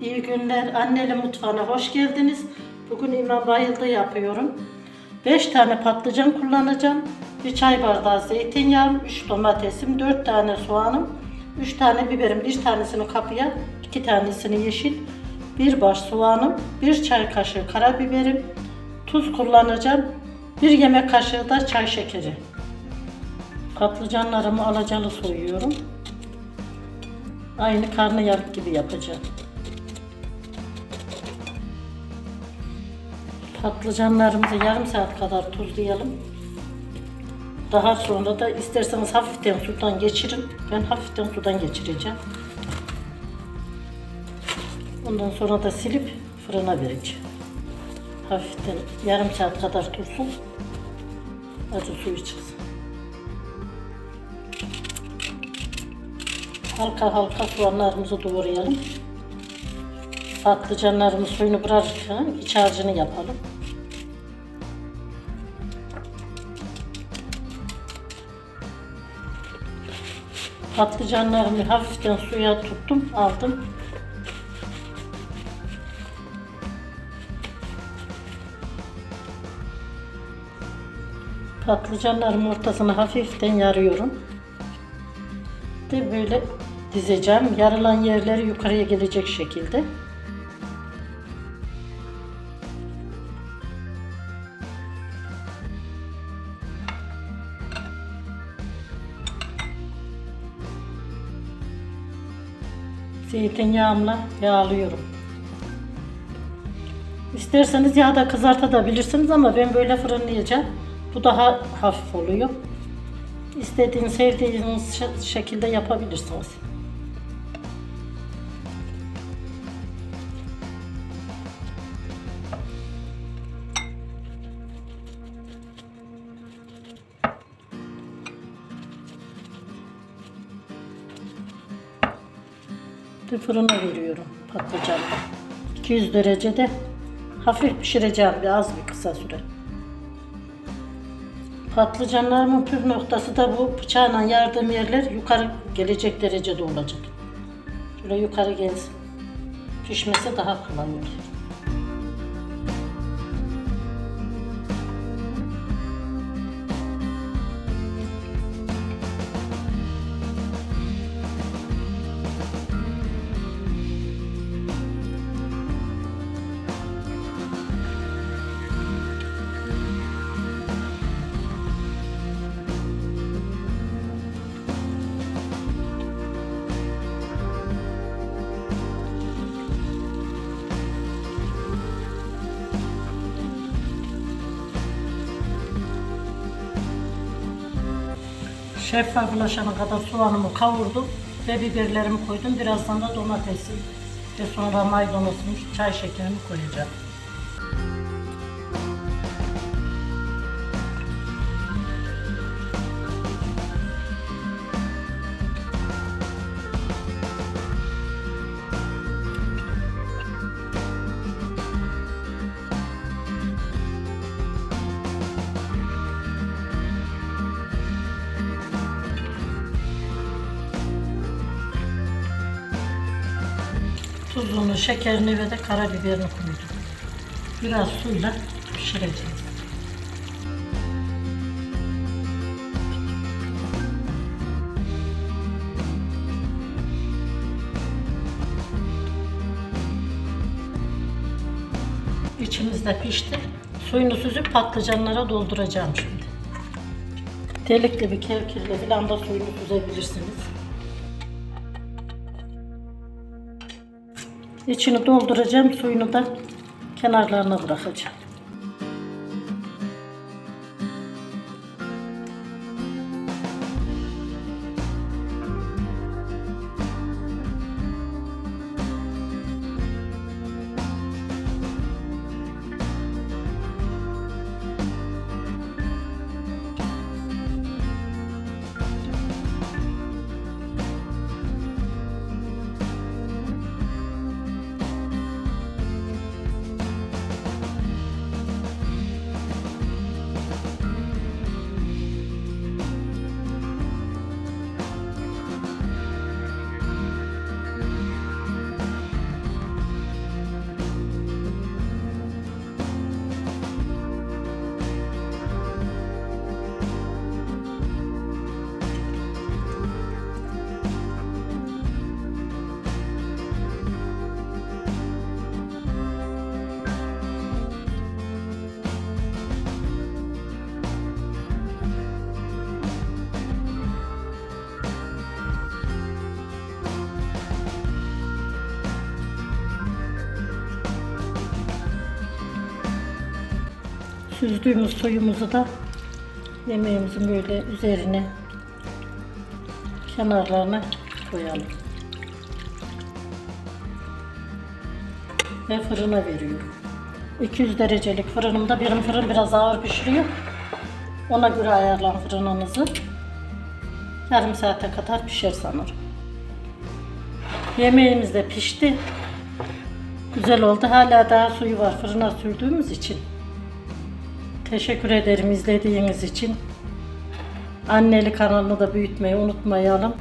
İyi günler. Anneli mutfağına hoş geldiniz. Bugün İmam Bayıldı yapıyorum. 5 tane patlıcan kullanacağım. 1 çay bardağı zeytinyağım, 3 domatesim, 4 tane soğanım, 3 tane biberim, 1 tanesini kapıya, 2 tanesini yeşil, 1 baş soğanım, 1 çay kaşığı karabiberim, tuz kullanacağım, 1 yemek kaşığı da çay şekeri. Patlıcanlarımı alacalı soyuyorum. Aynı karnıyarık gibi yapacağım. Patlıcanlarımızı yarım saat kadar tuzlayalım. Daha sonra da isterseniz hafiften sudan geçirin. Ben hafiften sudan geçireceğim. Ondan sonra da silip fırına vereceğim. Hafiften yarım saat kadar dursun. Acı suyu çıksın. Halka halka soğanlarımızı doğrayalım. Patlıcanlarımız suyunu bırakırken iç harcını yapalım. Patlıcanlarımı hafiften suya tuttum, aldım. Patlıcanların ortasını hafiften yarıyorum. De böyle dizeceğim. Yarılan yerleri yukarıya gelecek şekilde. Zeytinyağımla yağlıyorum. İsterseniz yağda kızartabilirsiniz ama ben böyle fırınlayacağım. Bu daha hafif oluyor. İstediğiniz, sevdiğiniz şekilde yapabilirsiniz. Bir fırına veriyorum patlıcanı. 200 derecede hafif pişireceğim bir az bir kısa süre. Patlıcanlarımın püf noktası da bu bıçağla yardığım yerler yukarı gelecek derecede olacak. Şöyle yukarı gelsin. Pişmesi daha kolay olur. Şeffaflaşana kadar soğanımı kavurdum ve biberlerimi koydum. Birazdan da domatesi ve sonra maydanozumu, çay şekerini koyacağım. Tuzunu, şekerini ve de karabiberini koydum. Biraz suyla pişireceğiz. İçimiz de pişti. Suyunu süzüp patlıcanlara dolduracağım şimdi. Delikli bir kevkirle falan da suyunu süzebilirsiniz. İçini dolduracağım, suyunu da kenarlarına bırakacağım. Süzdüğümüz suyumuzu da yemeğimizin böyle üzerine kenarlarına koyalım. Ve fırına veriyorum. 200 derecelik fırınımda benim fırın biraz ağır pişiriyor. Ona göre ayarlan fırınınızı. Yarım saate kadar pişer sanırım. Yemeğimiz de pişti. Güzel oldu. Hala daha suyu var fırına sürdüğümüz için. Teşekkür ederim izlediğiniz için. Anneli kanalını da büyütmeyi unutmayalım.